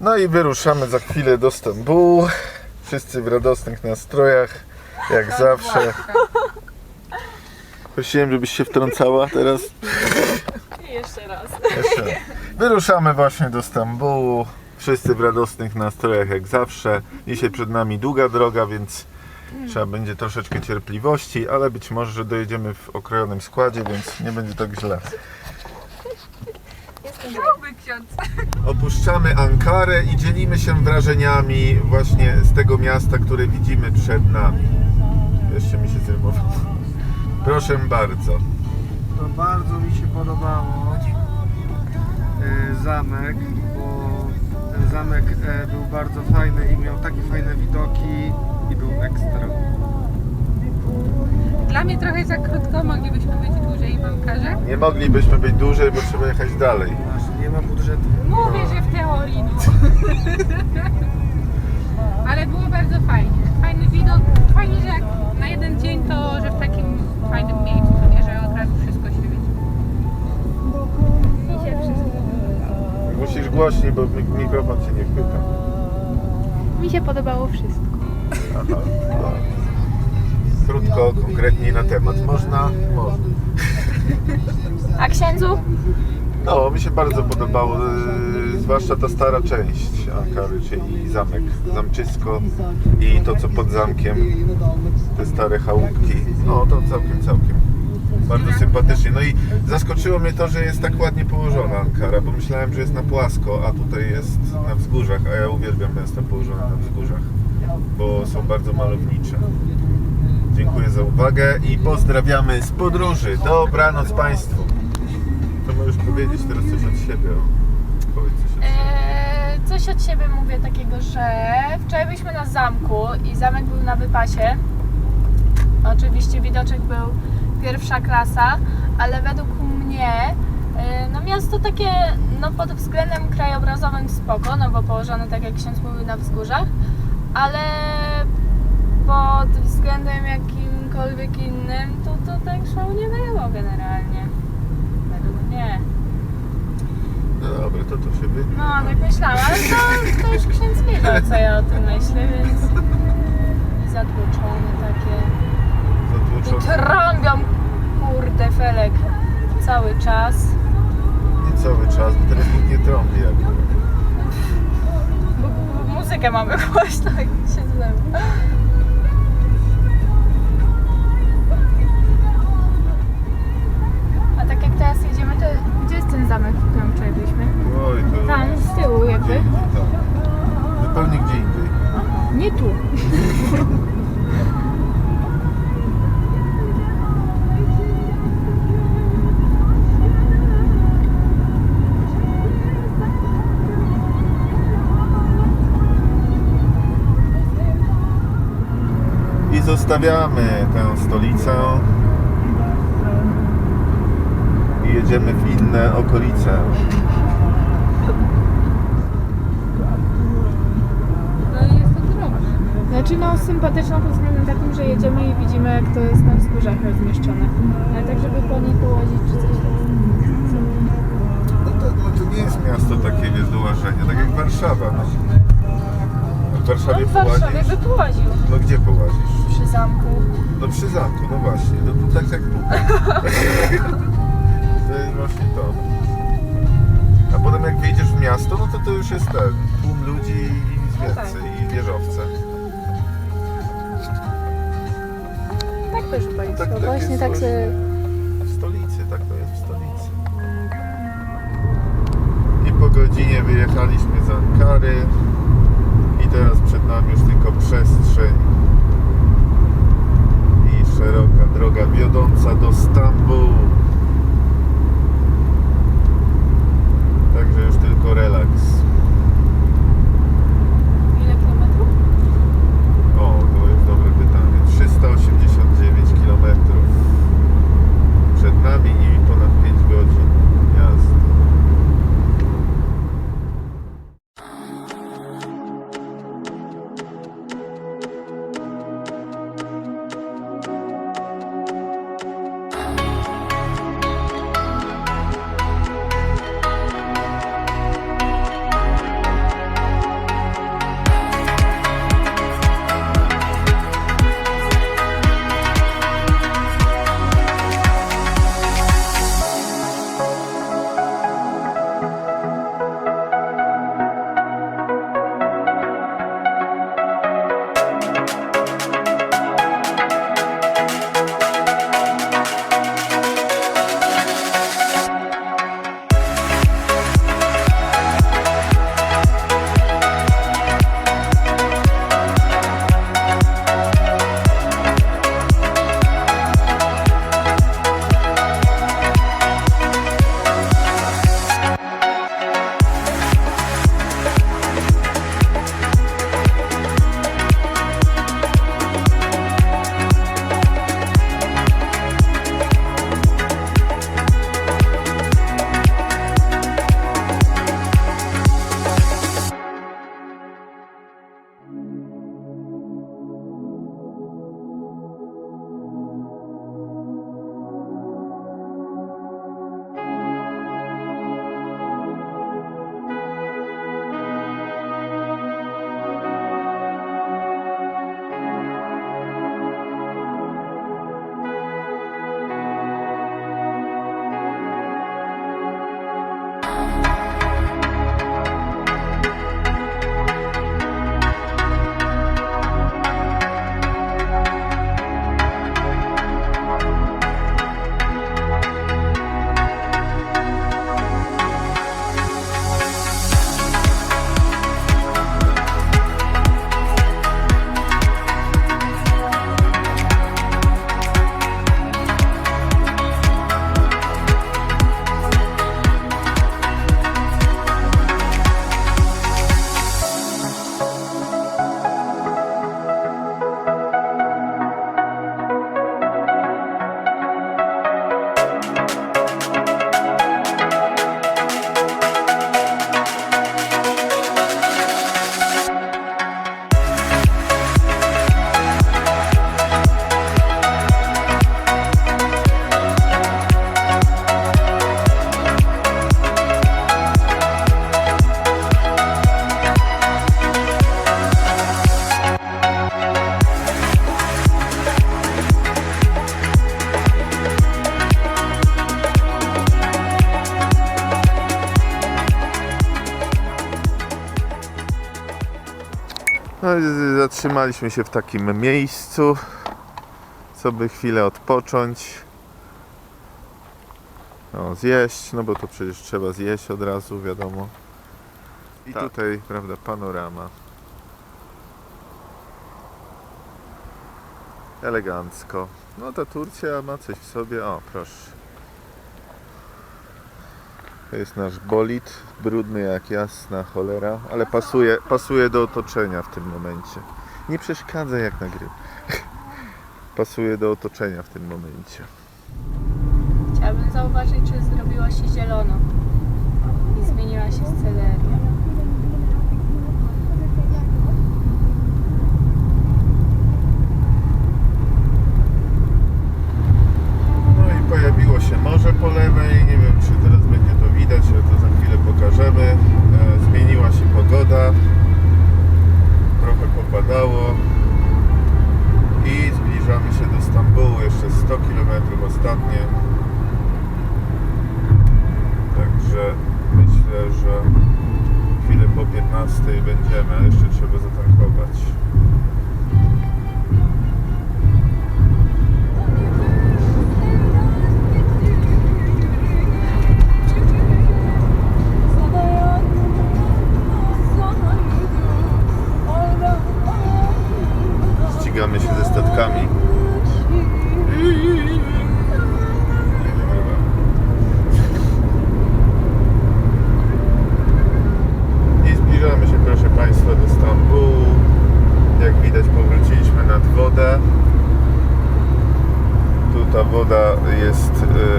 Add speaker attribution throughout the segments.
Speaker 1: No i wyruszamy za chwilę do Stambułu. Wszyscy w radosnych nastrojach, jak zawsze. Prosiłem, żebyś się wtrącała teraz.
Speaker 2: Jeszcze raz.
Speaker 1: Jeszcze. Wyruszamy właśnie do Stambułu. Wszyscy w radosnych nastrojach jak zawsze. Dzisiaj przed nami długa droga, więc trzeba będzie troszeczkę cierpliwości, ale być może, że dojedziemy w okrojonym składzie, więc nie będzie tak źle.
Speaker 2: Gruby ksiądz.
Speaker 1: Opuszczamy Ankarę i dzielimy się wrażeniami właśnie z tego miasta, które widzimy przed nami. Jeszcze mi się zrymowało. Proszę bardzo.
Speaker 3: To bardzo mi się podobało e, zamek, bo ten zamek e, był bardzo fajny i miał takie fajne widoki i był ekstra.
Speaker 2: Dla mnie trochę za krótko, moglibyśmy być dłużej w Ankarze.
Speaker 1: Nie moglibyśmy być dłużej, bo trzeba jechać dalej.
Speaker 3: Właśnie nie ma budżetu.
Speaker 2: Mówię, że w teorii, no. Ale było bardzo fajnie. Fajny widok. Fajnie, że jak na jeden dzień to, że w takim fajnym miejscu, nie, że od razu wszystko się widzi. Mi się wszystko podobało.
Speaker 1: Musisz głośniej, bo mik- mikrofon cię nie chwyta.
Speaker 2: Mi się podobało wszystko.
Speaker 1: Aha. no. Krótko, konkretniej na temat. Można? Można.
Speaker 2: A księdzu?
Speaker 1: No, mi się bardzo podobało, yy, zwłaszcza ta stara część Ankary, czyli zamek, zamczysko i to co pod zamkiem, te stare chałupki. No, to całkiem, całkiem. Bardzo sympatycznie. No i zaskoczyło mnie to, że jest tak ładnie położona Ankara, bo myślałem, że jest na płasko, a tutaj jest na wzgórzach, a ja uwielbiam miasta położone na wzgórzach, bo są bardzo malownicze. Dziękuję za uwagę i pozdrawiamy z podróży. Dobranoc Państwu. To możesz powiedzieć teraz coś od siebie. Powiedz coś od siebie.
Speaker 4: Eee, coś od siebie mówię takiego, że wczoraj byliśmy na zamku i zamek był na wypasie. Oczywiście widoczek był pierwsza klasa, ale według mnie e, no miasto takie no pod względem krajobrazowym spoko, no bo położone tak jak ksiądz mówił na wzgórzach, ale pod względem jakimkolwiek innym to to tak szału nie było generalnie. Mnie.
Speaker 1: No dobra, to to się wytnie.
Speaker 4: No, tak myślałam, ale to, to już ksiądz wiedział, co ja o tym myślę, więc zatłoczone takie. I trąbią, kurde, felek cały czas.
Speaker 1: Nie cały czas, bo teraz nikt nie trąbi jak.
Speaker 4: Bo, bo muzykę mamy głośno, jak się zlewa. A tak jak teraz jedziemy, to gdzie jest ten zamek, w którym wczoraj byliśmy?
Speaker 1: Oj, to...
Speaker 4: Tam, z tyłu
Speaker 1: Gdzie
Speaker 4: jakby.
Speaker 1: indziej tam. Zupełnie gdzie indziej.
Speaker 4: Nie tu.
Speaker 1: I zostawiamy tę stolicę. Jedziemy w inne okolice.
Speaker 2: No i jest to drobne.
Speaker 4: Znaczy no sympatyczną pod względem takim, że jedziemy i widzimy jak to jest na wzgórzach rozmieszczone. Ale tak żeby po niej położyć czy coś
Speaker 1: No to, no to nie jest miasto takie łażenia, tak jak Warszawa. No. W
Speaker 4: No
Speaker 1: Warszawie
Speaker 4: w Warszawie
Speaker 1: połazisz?
Speaker 4: by połoził
Speaker 1: No gdzie połazisz?
Speaker 4: przy zamku.
Speaker 1: No przy zamku, no właśnie. No to tak jak tu. To jest właśnie to. A potem jak wyjdziesz w miasto, no to to już jest ten tłum ludzi i nic więcej, i wieżowce.
Speaker 4: Tak proszę Państwa,
Speaker 1: Tak, tak
Speaker 4: właśnie
Speaker 1: jest
Speaker 4: tak
Speaker 1: właśnie.
Speaker 4: sobie...
Speaker 1: W stolicy, tak to jest w stolicy. I po godzinie wyjechaliśmy z Ankary i teraz przed nami już tylko przestrzeń i szeroka droga wiodąca do Stambułu. Także już tylko relaks.
Speaker 4: Ile kilometrów?
Speaker 1: O, to jest dobre pytanie. 389 km przed nami i ponad 5 godzin No i zatrzymaliśmy się w takim miejscu, co by chwilę odpocząć. No, zjeść, no bo to przecież trzeba zjeść od razu, wiadomo. I tutaj, prawda, panorama. Elegancko. No ta Turcja ma coś w sobie. O, proszę. To jest nasz bolid, brudny jak jasna cholera, ale pasuje, pasuje do otoczenia w tym momencie. Nie przeszkadza jak nagrywam. pasuje do otoczenia w tym momencie.
Speaker 4: Chciałabym zauważyć, czy zrobiła się zielono zmieniła się sceleria.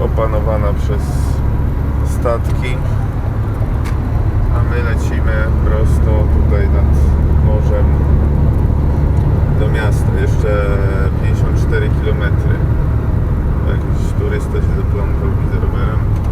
Speaker 1: Opanowana przez statki, a my lecimy prosto tutaj nad morzem do miasta. Jeszcze 54 km. Jakiś turysta się zaplątał, widzę rowerem.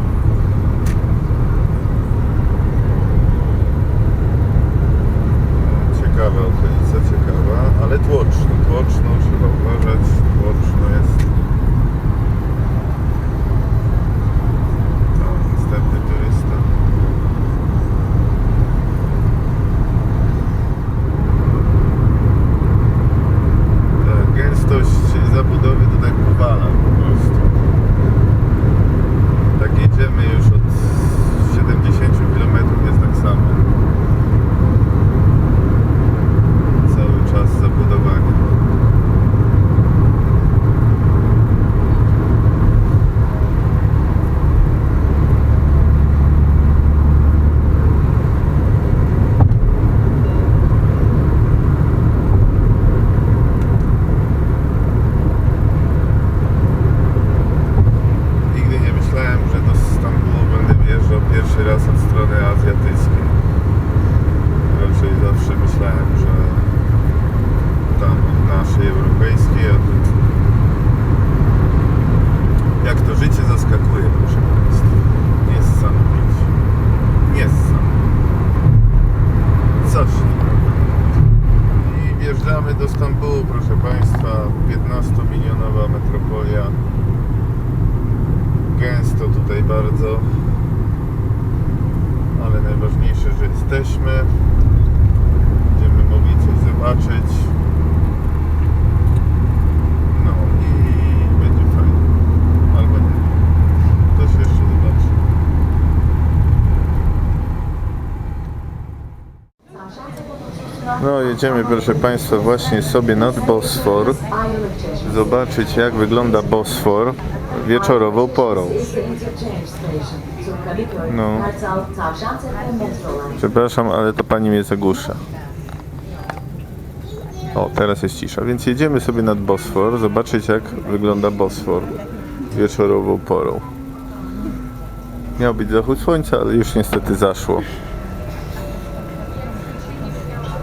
Speaker 1: Jedziemy proszę Państwa właśnie sobie nad Bosfor zobaczyć jak wygląda Bosfor wieczorową porą. No. Przepraszam, ale to pani mnie zagłusza. O, teraz jest cisza. Więc jedziemy sobie nad Bosfor, zobaczyć jak wygląda Bosfor wieczorową porą. Miał być zachód słońca, ale już niestety zaszło.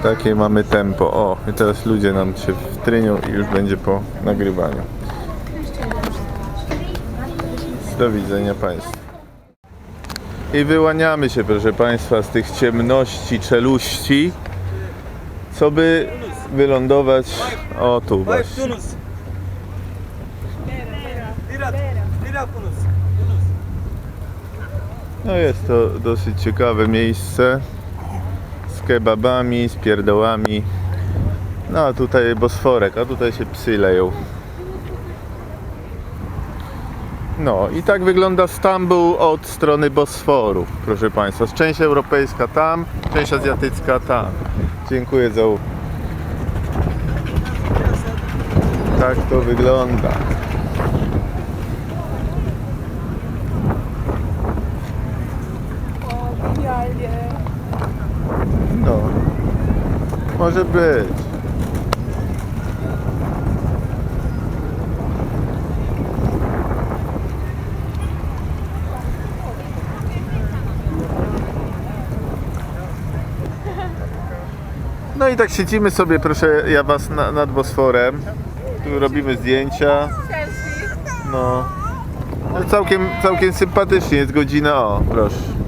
Speaker 1: Takie mamy tempo. O, i teraz ludzie nam się wtrynią i już będzie po nagrywaniu. Do widzenia Państwu. I wyłaniamy się, proszę Państwa, z tych ciemności czeluści, co by wylądować o tu właśnie. No jest to dosyć ciekawe miejsce kebabami, z pierdołami No a tutaj Bosforek, a tutaj się psy leją. No i tak wygląda Stambuł od strony Bosforu, proszę Państwa. Część europejska tam, część azjatycka tam. Dziękuję za uwagę. Tak to wygląda. No, może być. No i tak siedzimy sobie, proszę ja was na, nad Bosforem. Tu robimy zdjęcia. No. no całkiem, całkiem sympatycznie, jest godzina, o, proszę.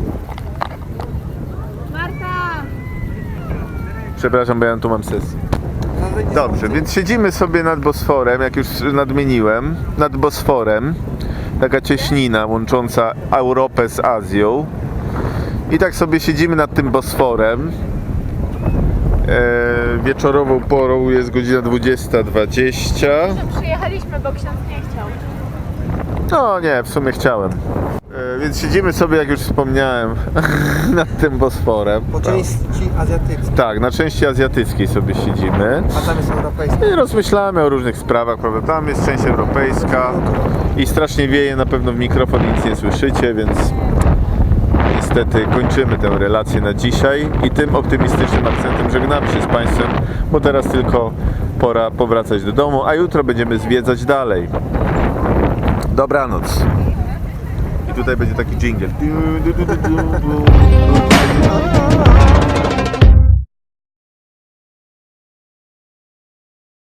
Speaker 1: Przepraszam, bo ja tu mam sesję. Dobrze, więc siedzimy sobie nad Bosforem, jak już nadmieniłem, nad Bosforem. Taka cieśnina łącząca Europę z Azją. I tak sobie siedzimy nad tym Bosforem. E, wieczorową porą jest godzina 20.20.
Speaker 4: Przyjechaliśmy, bo ksiądz nie chciał.
Speaker 1: No nie, w sumie chciałem. E, więc siedzimy sobie, jak już wspomniałem, nad tym Bosforem.
Speaker 3: Po części azjatyckiej,
Speaker 1: Tak, na części azjatyckiej sobie siedzimy.
Speaker 3: a tam jest europejska.
Speaker 1: I rozmyślamy o różnych sprawach, prawda? Tam jest część europejska i strasznie wieje, na pewno w mikrofon nic nie słyszycie, więc niestety kończymy tę relację na dzisiaj i tym optymistycznym akcentem żegnamy się z Państwem, bo teraz tylko pora powracać do domu, a jutro będziemy zwiedzać dalej. Dobranoc. I tutaj będzie taki dżingiel.